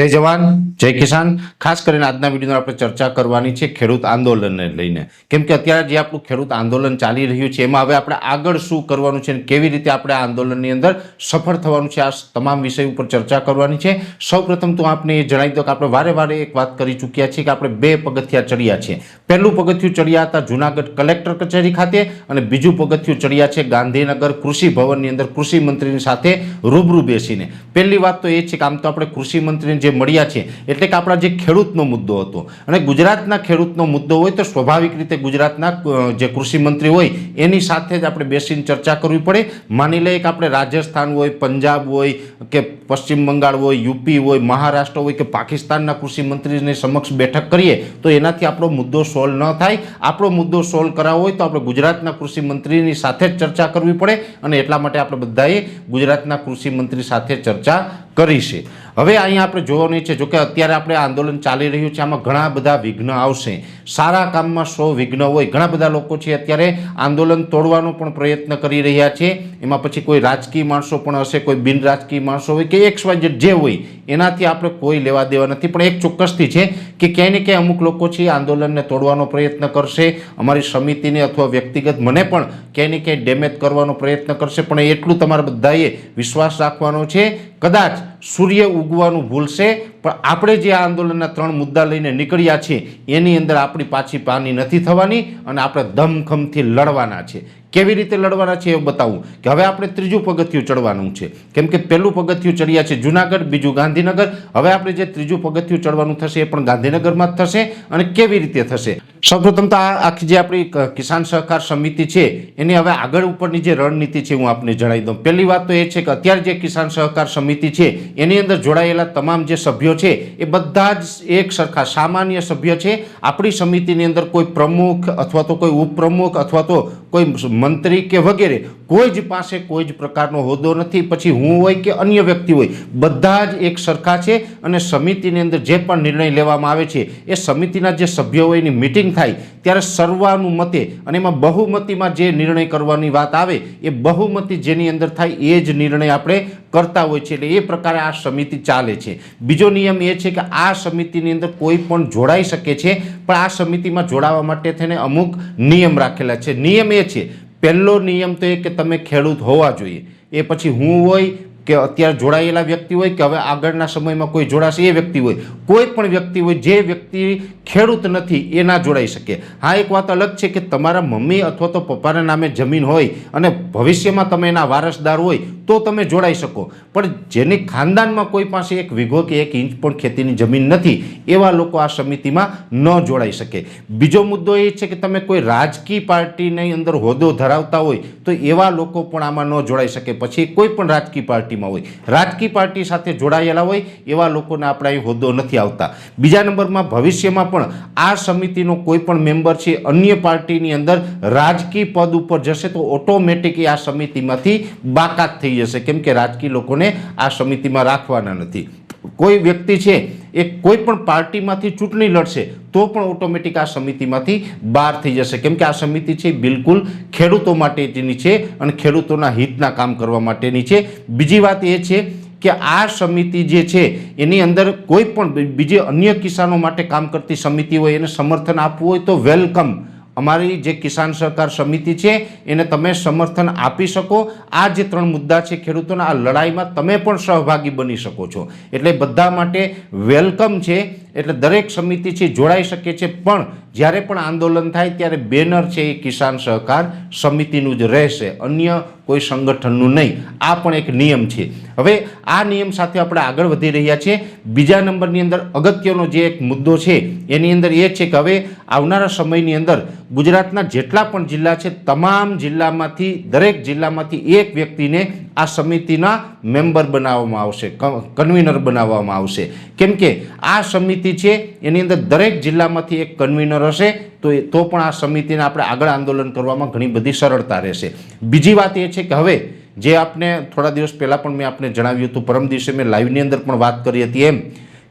જય જવાન, જય કિસાન. ખાસ કરીને આજના વિડીયોમાં આપણે ચર્ચા કરવાની છે ખેડૂત આંદોલનને લઈને. કેમ કે અત્યારે જે આપણું ખેડૂત આંદોલન ચાલી રહ્યું છે, એમાં હવે આપણે આગળ શું કરવાનું છે અને કેવી રીતે આપણે આ આંદોલનની અંદર સફળ થવાનું છે, આ તમામ વિષય ઉપર ચર્ચા કરવાની છે. સૌપ્રથમ તો આપણે એ જણાવી દો કે આપણે વારે વારે એક વાત કરી ચૂક્યા છીએ કે આપણે બે પગથિયા ચડ્યા છે. પહેલું પગથિયું ચડ્યા હતા જુનાગઢ કલેક્ટર કચેરી ખાતે અને બીજું પગથિયું ચડ્યા છે ગાંધીનગર કૃષિ ભવનની અંદર કૃષિ મંત્રીની સાથે રૂબરૂ બેસીને. પહેલી વાત તો એ છે કે આમ તો આપણે કૃષિ મંત્રીને જે મળ્યા છે, એટલે કે આપણા જે ખેડૂતનો મુદ્દો હતો. અને ગુજરાતના ખેડૂતનો મુદ્દો હોય તો સ્વાભાવિક રીતે ગુજરાતના જે કૃષિ મંત્રી હોય, એની સાથે જ આપણે બેસીને ચર્ચા કરવી પડે. માની લઈએ કે આપણે રાજસ્થાન હોય, પંજાબ હોય, કે પશ્ચિમ બંગાળ હોય, યુપી હોય, મહારાષ્ટ્ર હોય, કે પાકિસ્તાનના કૃષિ મંત્રીની સમક્ષ બેઠક કરીએ, તો એનાથી આપણો મુદ્દો સોલ્વ ન થાય. આપણો મુદ્દો સોલ્વ કરાવવો હોય તો આપણે ગુજરાતના કૃષિ મંત્રીની સાથે જ ચર્ચા કરવી પડે. અને એટલા માટે આપણે બધાએ ગુજરાતના કૃષિ મંત્રી સાથે ચર્ચા કરી છે. હવે અહીંયા આપણે જોવાની છે, જોકે અત્યારે આપણે આંદોલન ચાલી રહ્યું છે, આમાં ઘણા બધા વિઘ્ન આવશે. સારા કામમાં સો વિઘ્ન હોય. ઘણા બધા લોકો છે અત્યારે આંદોલન તોડવાનો પણ પ્રયત્ન કરી રહ્યા છે. એમાં પછી કોઈ રાજકીય માણસો પણ હશે, કોઈ બિન રાજકીય માણસો હોય કે એક્સ વાય જે હોય, એનાથી આપણે કોઈ લેવા દેવા નથી. પણ એક ચોક્કસથી છે કે ક્યાંય ને ક્યાંય અમુક લોકો છે આંદોલનને તોડવાનો પ્રયત્ન કરશે. અમારી સમિતિને અથવા વ્યક્તિગત મને પણ ક્યાંય ને ક્યાંય ડેમેજ કરવાનો પ્રયત્ન કરશે. પણ એટલું તમારે બધાએ વિશ્વાસ રાખવાનો છે. કદાચ સૂર્ય ઉગવાનું ભૂલશે, પણ આપણે જે આ આંદોલનના ત્રણ મુદ્દા લઈને નીકળ્યા છીએ, એની અંદર આપણી પાછી પાની નથી થવાની અને આપણે ધમખમથી લડવાના છે. કેવી રીતે લડવાના છે એ બતાવું? કે હવે આપણે ત્રીજું પગથિયું ચડવાનું છે. કેમ કે પહેલું પગથિયું ચડ્યા છે જુનાગઢ, બીજું ગાંધીનગર. હવે આપણે જે ત્રીજું પગથિયું ચડવાનું થશે એ પણ ગાંધીનગરમાં જ થશે અને કેવી રીતે થશે? સૌપ્રથમ તો આખી જે આપણી કિસાન સહકાર સમિતિ છે, એની હવે આગળ ઉપરની જે રણનીતિ છે, હું આપને જણાવી દઉં. પહેલી વાત તો એ છે કે અત્યારે જે કિસાન સહકાર સમિતિ છે એની અંદર જોડાયેલા તમામ જે સભ્યો છે, એ બધા જ એક સરખા સામાન્ય સભ્ય છે. આપણી સમિતિની અંદર કોઈ પ્રમુખ અથવા તો કોઈ ઉપપ્રમુખ અથવા તો કોઈ મંત્રી કે વગેરે, કોઈ જ પાસે કોઈ જ પ્રકારનો હોદ્દો નથી. પછી હું હોય કે અન્ય વ્યક્તિ હોય, બધા જ એક સરખા છે અને સમિતિની અંદર જે પણ નિર્ણય લેવામાં આવે છે, એ સમિતિના જે સભ્યો હોય એની મિટિંગ થાય, ત્યારે સર્વાનુમતે અને એમાં બહુમતીમાં જે નિર્ણય કરવાની વાત આવે, એ બહુમતી જેની અંદર થાય એ જ નિર્ણય આપણે કરતા હોય છે. એટલે એ પ્રકારે આ સમિતિ ચાલે છે. બીજો નિયમ એ છે કે આ સમિતિની અંદર કોઈ પણ જોડાઈ શકે છે, પણ આ સમિતિમાં જોડાવા માટે થઈને અમુક નિયમ રાખેલા છે. નિયમ એ છે. પહેલો નિયમ તો એ કે તમે ખેડૂત હોવા જોઈએ. એ પછી હું હોય કે અત્યારે જોડાયેલા વ્યક્તિ હોય કે હવે આગળના સમયમાં કોઈ જોડાશે એ વ્યક્તિ હોય. કોઈ પણ વ્યક્તિ હોય, જે વ્યક્તિ ખેડૂત નથી, એ ના જોડાઈ શકે. હા, એક વાત અલગ છે કે તમારા મમ્મી અથવા તો પપ્પાના નામે જમીન હોય અને ભવિષ્યમાં તમે એના વારસદાર હોય, તો તમે જોડાઈ શકો. પણ જેની ખાનદાનમાં કોઈ પાસે એક વીઘો કે એક ઇંચ પણ ખેતીની જમીન નથી, એવા લોકો આ સમિતિમાં ન જોડાઈ શકે. બીજો મુદ્દો એ છે કે તમે કોઈ રાજકીય પાર્ટીની અંદર હોદ્દો ધરાવતા હોય, તો એવા લોકો પણ આમાં ન જોડાઈ શકે. પછી કોઈ પણ રાજકીય પાર્ટીમાં હોય. રાજકીય પાર્ટી સાથે જોડાયેલા હોય એવા લોકોને આપણા અહીં હોદ્દો નથી આવતા. બીજા નંબરમાં ભવિષ્યમાં પણ આ સમિતિનો કોઈ પણ મેમ્બર છે, અન્ય પાર્ટીની અંદર રાજકીય પદ ઉપર જશે તો ઓટોમેટિક આ સમિતિમાંથી બાકાત થઈ જશે. કેમ કે રાજકીય લોકોને આ સમિતિમાં રાખવાના નથી. કોઈ વ્યક્તિ છે, એ કોઈ પણ પાર્ટીમાંથી ચૂંટણી લડશે, તો પણ ઓટોમેટિક આ સમિતિમાંથી બહાર થઈ જશે. કેમ કે આ સમિતિ છે, બિલકુલ ખેડૂતો માટેની છે અને ખેડૂતોના હિતના કામ કરવા માટેની છે. બીજી વાત એ છે કે આ સમિતિ જે છે, એની અંદર કોઈ પણ બીજી અન્ય કિસાનો માટે કામ કરતી સમિતિ હોય, એને સમર્થન આપવું હોય તો વેલકમ. અમારી જે કિસાન સહકાર સમિતિ છે, એને તમે સમર્થન આપી શકો. આ જે ત્રણ મુદ્દા છે ખેડૂતોના, આ લડાઈમાં તમે પણ સહભાગી બની શકો છો. એટલે બધા માટે વેલકમ છે. એટલે દરેક સમિતિ છે જોડાઈ શકે છે. પણ જ્યારે પણ આંદોલન થાય ત્યારે બેનર છે એ કિસાન સહકાર સમિતિનું જ રહેશે. અન્ય કોઈ સંગઠનનું નહીં. આ પણ એક નિયમ છે. હવે આ નિયમ સાથે આપણે આગળ વધી રહ્યા છીએ. બીજા નંબરની અંદર અગત્યનો જે એક મુદ્દો છે, એની અંદર એ છે કે હવે આવનારા સમયની અંદર ગુજરાતના જેટલા પણ જિલ્લા છે, તમામ જિલ્લામાંથી, દરેક જિલ્લામાંથી એક વ્યક્તિને આ સમિતિના મેમ્બર બનાવવામાં આવશે કન્વીનર બનાવવામાં આવશે. કેમ કે આ સમિતિ છે, એની અંદર દરેક જિલ્લામાંથી એક કન્વીનર હશે, તો એ તો પણ આ સમિતિને આપણે આગળ આંદોલન કરવામાં ઘણી બધી સરળતા રહેશે. બીજી વાત એ છે કે હવે જે આપને થોડા દિવસ પહેલાં પણ મેં આપને જણાવ્યું હતું, પરમ દિવસે મેં લાઈવની અંદર પણ વાત કરી હતી એમ,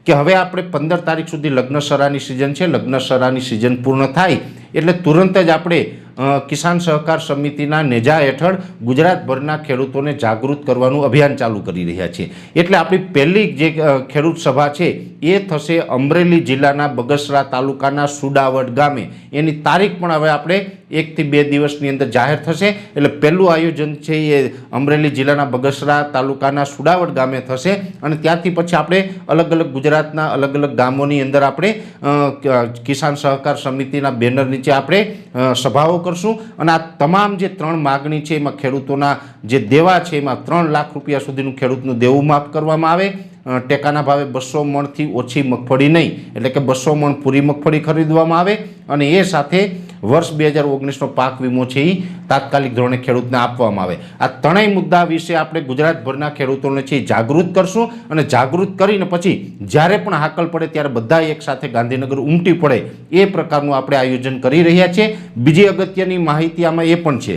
કે હવે આપણે પંદર તારીખ સુધી લગ્નસરાની સિઝન છે, લગ્નસરાની સિઝન પૂર્ણ થાય, એટલે તુરંત જ આપણે કિસાન સહકાર સમિતિના નેજા હેઠળ ગુજરાતભરના ખેડૂતોને જાગૃત કરવાનું અભિયાન ચાલુ કરી રહ્યા છે. એટલે આપણી પહેલી જે ખેડૂત સભા છે, એ થશે અમરેલી જિલ્લાના બગસરા તાલુકાના સુડાવડ ગામે. એની તારીખ પણ હવે આપણે એકથી બે દિવસની અંદર જાહેર થશે. એટલે પહેલું આયોજન છે એ અમરેલી જિલ્લાના બગસરા તાલુકાના સુડાવડ ગામે થશે. અને ત્યારથી પછી આપણે અલગ અલગ ગુજરાતના અલગ અલગ ગામોની અંદર આપણે કિસાન સહકાર સમિતિના બેનર નીચે આપણે સભાઓ કરશું. અને આ તમામ જે ત્રણ માગણી છે એમાં ખેડૂતોના જે દેવા છે એમાં ત્રણ લાખ રૂપિયા સુધીનું ખેડૂતનું દેવું માફ કરવામાં આવે. ટેકાના ભાવે બસો મણથી ઓછી મગફળી નહીં. એટલે કે બસો મણ પૂરી મગફળી ખરીદવામાં આવે. અને એ સાથે વર્ષ બે હજાર ઓગણીસનો પાક વીમો છે એ તાત્કાલિક ધોરણે ખેડૂતને આપવામાં આવે. આ ત્રણેય મુદ્દા વિશે આપણે ગુજરાતભરના ખેડૂતોને છે જાગૃત કરશું અને જાગૃત કરીને પછી જ્યારે પણ હાકલ પડે ત્યારે બધા એક સાથે ગાંધીનગર ઉમટી પડે એ પ્રકારનું આપણે આયોજન કરી રહ્યા છીએ. બીજી અગત્યની માહિતી આમાં એ પણ છે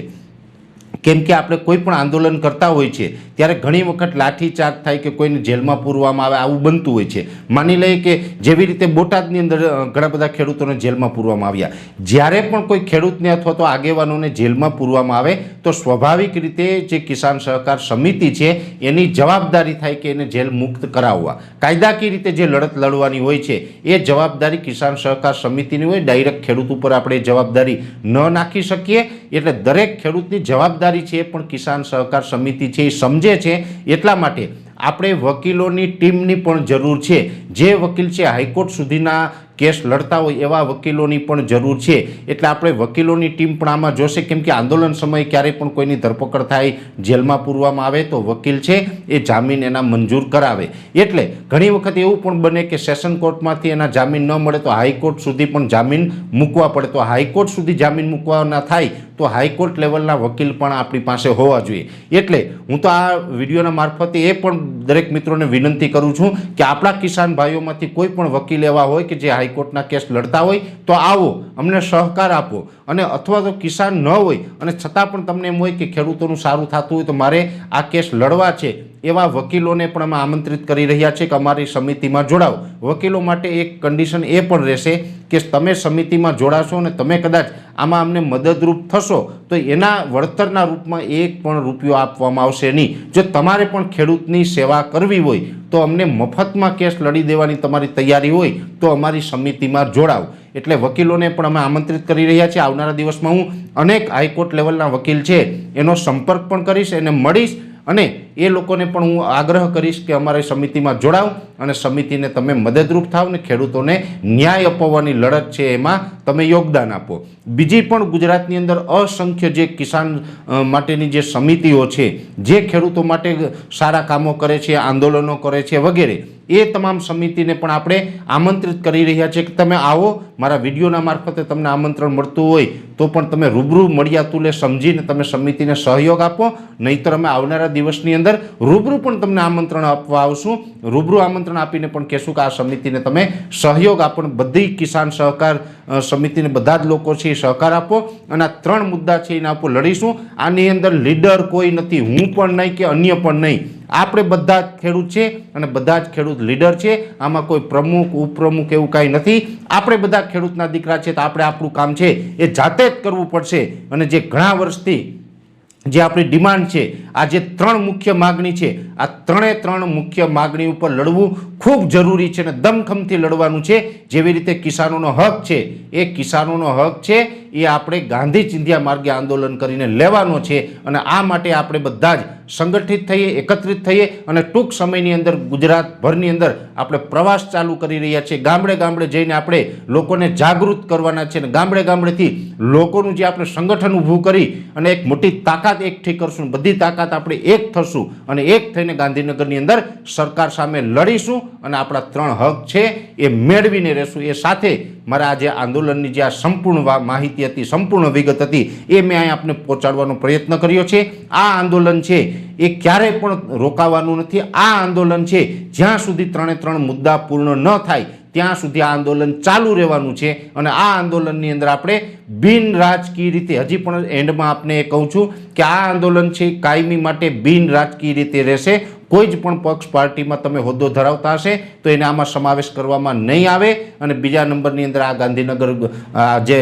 કેમ કે આપણે કોઈ પણ આંદોલન કરતા હોય છે, ત્યારે ઘણી વખત લાઠીચાર્જ થાય કે કોઈને જેલમાં પૂરવામાં આવે, આવું બનતું હોય છે. માની લઈએ કે જેવી રીતે બોટાદની અંદર ઘણા બધા ખેડૂતોને જેલમાં પૂરવામાં આવ્યા. જ્યારે પણ કોઈ ખેડૂતને અથવા તો આગેવાનોને જેલમાં પૂરવામાં આવે, તો સ્વાભાવિક રીતે જે કિસાન સહકાર સમિતિ છે, એની જવાબદારી થાય કે એને જેલ મુક્ત કરાવવા. કાયદાકીય રીતે જે લડત લડવાની હોય છે, એ જવાબદારી કિસાન સહકાર સમિતિની હોય, ડાયરેક્ટ ખેડૂત ઉપર આપણે જવાબદારી ન નાખી શકીએ, એટલે દરેક ખેડૂતની જવાબદારી છે, પણ કિસાન સહકાર સમિતિ છે એ સમજે છે, એટલા માટે આપણે વકીલોની ટીમની પણ જરૂર છે. જે વકીલ છે, હાઈકોર્ટ સુધીના કેસ લડતા હોય એવા વકીલોની પણ જરૂર છે. એટલે આપણે વકીલોની ટીમ પણ આમાં જોશે કેમ કે આંદોલન સમયે ક્યારેય પણ કોઈની ધરપકડ થાય, જેલમાં પૂરવામાં આવે તો વકીલ છે, એ જામીન એના મંજૂર કરાવે. એટલે ઘણી વખત એવું પણ બને કે સેશન કોર્ટમાંથી એના જામીન ન મળે તો હાઈકોર્ટ સુધી પણ જામીન મૂકવા પડે. તો હાઈકોર્ટ સુધી જામીન મૂકવાના થાય તો હાઈકોર્ટ લેવલના વકીલ પણ આપણી પાસે હોવા જોઈએ. એટલે હું તો આ વિડીયોના મારફતે એ પણ દરેક મિત્રોને વિનંતી કરું છું કે આપણા કિસાન ભાઈઓમાંથી કોઈ પણ વકીલ એવા હોય કે જે હાઈકોર્ટના કેસ લડતા હોય તો આવો, અમને સહકાર આપો. અને અથવા તો કિસાન ન હોય, અને છતાં પણ તમને એમ હોય કે ખેડૂતોનું સારું થતું હોય તો મારે આ કેસ લડવા છે. એવા વકીલોને પણ અમે આમંત્રિત કરી રહ્યા છીએ કે અમારી સમિતિમાં જોડાઓ. વકીલો માટે એક કન્ડિશન એ પણ રહેશે કે તમે સમિતિમાં જોડાશો અને તમે કદાચ આમાં અમને મદદરૂપ થશો, તો એના વળતરના રૂપમાં એક પણ રૂપિયો આપવામાં આવશે નહીં. જો તમારે પણ ખેડૂતની સેવા કરવી હોય, તો અમને મફતમાં કેસ લડી દેવાની તમારી તૈયારી હોય, તો અમારી સમિતિમાં જોડાવ એટલે વકીલોને પણ અમે આમંત્રિત કરી રહ્યા છીએ. આવનારા દિવસમાં હું અનેક હાઈકોર્ટ લેવલના વકીલ છે, એનો સંપર્ક પણ કરીશ, એને મળીશ અને એ લોકોને પણ હું આગ્રહ કરીશ કે અમારી સમિતિમાં જોડાવ અને સમિતિને તમે મદદરૂપ થાવ ને ખેડૂતોને ન્યાય અપાવવાની લડત છે એમાં તમે યોગદાન આપો. બીજી પણ ગુજરાતની અંદર અસંખ્ય જે કિસાન માટેની જે સમિતિઓ છે, જે ખેડૂતો માટે સારા કામો કરે છે, આંદોલનો કરે છે વગેરે, એ તમામ સમિતિને પણ આપણે આમંત્રિત કરી રહ્યા છીએ કે તમે આવો, મારા વિડીયોના મારફતે તમને આમંત્રણ મળતું હોય તો પણ તમે રૂબરૂ મળ્યા તુલે સમજીને તમે સમિતિને સહયોગ આપો, નહીંતર અમે આવનારા દિવસની અંદર રૂબરૂ પણ તમને આમંત્રણ આપવા આવશું. રૂબરૂ આમંત્રણ આપીને પણ કહેશું કે આ સમિતિને તમે સહયોગ આપો બધી કિસાન સહકાર સમિતિને બધા જ લોકો છે એ સહકાર આપો અને ત્રણ મુદ્દા છે એના ઉપર લડીશું. આની અંદર લીડર કોઈ નથી, હું પણ નહીં કે અન્ય પણ નહીં. આપણે બધા જ ખેડૂત છે અને બધા જ ખેડૂત લીડર છે. આમાં કોઈ પ્રમુખ, ઉપપ્રમુખ એવું કાંઈ નથી. આપણે બધા ખેડૂતના દીકરા છે તો આપણે આપણું કામ છે એ જાતે જ કરવું પડશે. અને જે ઘણા વર્ષથી જે આપણી ડિમાન્ડ છે, આ જે ત્રણ મુખ્ય માગણી છે, આ ત્રણે ત્રણ મુખ્ય માગણી ઉપર લડવું ખૂબ જરૂરી છે અને દમખમથી લડવાનું છે. જેવી રીતે કિસાનોનો હક છે, એ કિસાનોનો હક છે, એ આપણે ગાંધી ચિંધ્યા માર્ગે આંદોલન કરીને લેવાનો છે અને આ માટે આપણે બધા જ સંગઠિત થઈએ, એકત્રિત થઈએ અને ટૂંક સમયની અંદર ગુજરાતભરની અંદર આપણે પ્રવાસ ચાલુ કરી રહ્યા છીએ. ગામડે ગામડે જઈને આપણે લોકોને જાગૃત કરવાના છે અને ગામડે ગામડેથી લોકોનું જે આપણે સંગઠન ઊભું કરી અને એક મોટી તાકાત એકઠી કરશું બધી તાકાત આપણે એક થશું અને એક થઈને ગાંધીનગરની અંદર સરકાર સામે લડીશું અને આપણા ત્રણ હક છે એ મેળવીને રહેશું. એ સાથે મારા આ જે આંદોલનની જે આ સંપૂર્ણ માહિતી હતી, સંપૂર્ણ વિગત હતી, એ મેં અહીં આપને પહોંચાડવાનો પ્રયત્ન કર્યો છે. આ આંદોલન છે એ ક્યારેય પણ રોકાવાનું નથી. આ આંદોલન છે જ્યાં સુધી ત્રણે ત્રણ મુદ્દા પૂર્ણ ન થાય ત્યાં સુધી આ આંદોલન ચાલુ રહેવાનું છે અને આ આંદોલનની અંદર આપણે બિન રાજકીય રીતે, હજી પણ એન્ડમાં આપને એ કહું છું કે આ આંદોલન છે કાયમી માટે બિન રાજકીય રીતે રહેશે. કોઈ જ પણ પક્ષ પાર્ટીમાં તમે હોદ્દો ધરાવતા હશે તો એને આમાં સમાવેશ કરવામાં નહીં આવે અને બીજા નંબરની અંદર આ ગાંધીનગર જે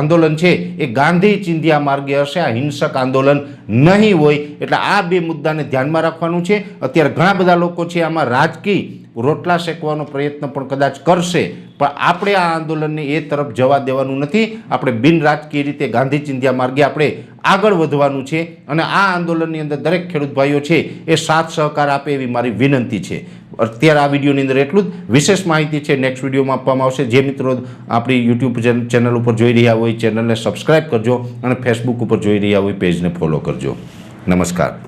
આંદોલન છે એ ગાંધી ચિંધ્યા માર્ગે હશે. આ હિંસક આંદોલન નહીં હોય. એટલે આ બે મુદ્દાને ધ્યાનમાં રાખવાનું છે. અત્યારે ઘણા બધા લોકો છે આમાં રાજકીય રોટલા શેકવાનો પ્રયત્ન પણ કદાચ કરશે, પણ આપણે આ આંદોલનને એ તરફ જવા દેવાનું નથી. આપણે બિન રાજકીય રીતે ગાંધી ચિંધ્યા માર્ગે આપણે આગળ વધવાનું છે અને આ આંદોલનની અંદર દરેક ખેડૂત ભાઈઓ છે એ સાથ સહકાર આપે એવી મારી વિનંતી છે. અત્યારે આ વિડીયોની અંદર એટલું જ. વિશેષ માહિતી છે નેક્સ્ટ વિડીયોમાં આપવામાં આવશે. જે મિત્રો આપણી યુટ્યુબ ચેનલ ઉપર જોઈ રહ્યા હોય, ચેનલને સબસ્ક્રાઈબ કરજો અને ફેસબુક ઉપર જોઈ રહ્યા હોય પેજને ફોલો કરજો. નમસ્કાર.